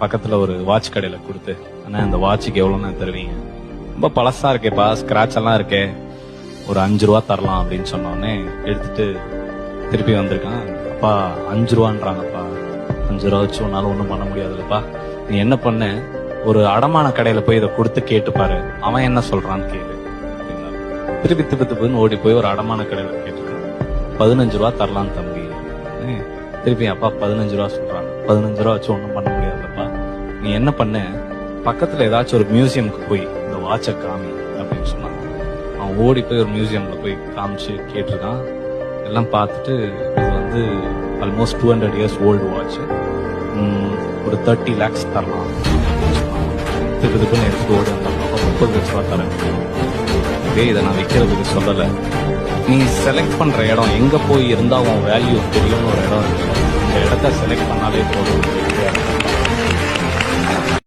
பக்கத்துல ஒரு வாட்ச் கடையில கொடுத்து ஆனா அந்த வாட்சுக்கு எவ்வளவுண்ணா தருவீங்க? ரொம்ப பழசா இருக்கேப்பா ஸ்கிராட்ச் எல்லாம் இருக்கே. ஒரு அஞ்சு ரூபா தரலாம் அப்படின்னு சொன்னோடனே எடுத்துட்டு திருப்பி வந்திருக்கான். அப்பா அஞ்சு ரூபான்றாங்கப்பா. அஞ்சு ரூபா வச்சு உன்னால ஒன்றும் பண்ண முடியாதுல்லப்பா நீ என்ன பண்ண? ஒரு அடமான கடையில போய் இதை கொடுத்து கேட்டு பாரு. அவன் என்ன சொல்றான்னு கேளு. திருப்பி திப்பு திப்புன்னு ஓடி போய் ஒரு அடமான கடையில கேட்டுருக்கான் பதினஞ்சு ரூபா தரலாம் தம்பி. திருப்பி அப்பா பதினஞ்சு ரூபா சொல்றாங்க. பதினஞ்சு ரூபா வச்சு ஒன்றும் பண்ண முடியாது. நீ என்ன பண்ண? பக்கத்துல ஏதாச்சும் ஒரு மியூசியம்க்கு போய் இந்த வாட்சை காமி அப்படின்னு சொன்னான். அவன் ஓடி போய் ஒரு மியூசியம்ல போய் காமிச்சு கேட்டிருக்கான். எல்லாம் பார்த்துட்டு இது வந்து almost two hundred years old watch ஒரு தேர்ட்டி லேக்ஸ் தரலாம். திருப்பி எடுத்து எடுத்துட்டு ஓடி. வந்தான் முப்பது லட்ச ரூபா தரேன். டேய் இதை நான் விற்கிறதுக்கு சொல்லலை. நீ செலக்ட் பண்ற இடம் எங்க போய் இருந்தா உன் வேல்யூ தெரியும்னு ஒரு இடம் இருக்கு. அந்த இடத்த செலக்ட் பண்ணாலே போதும்.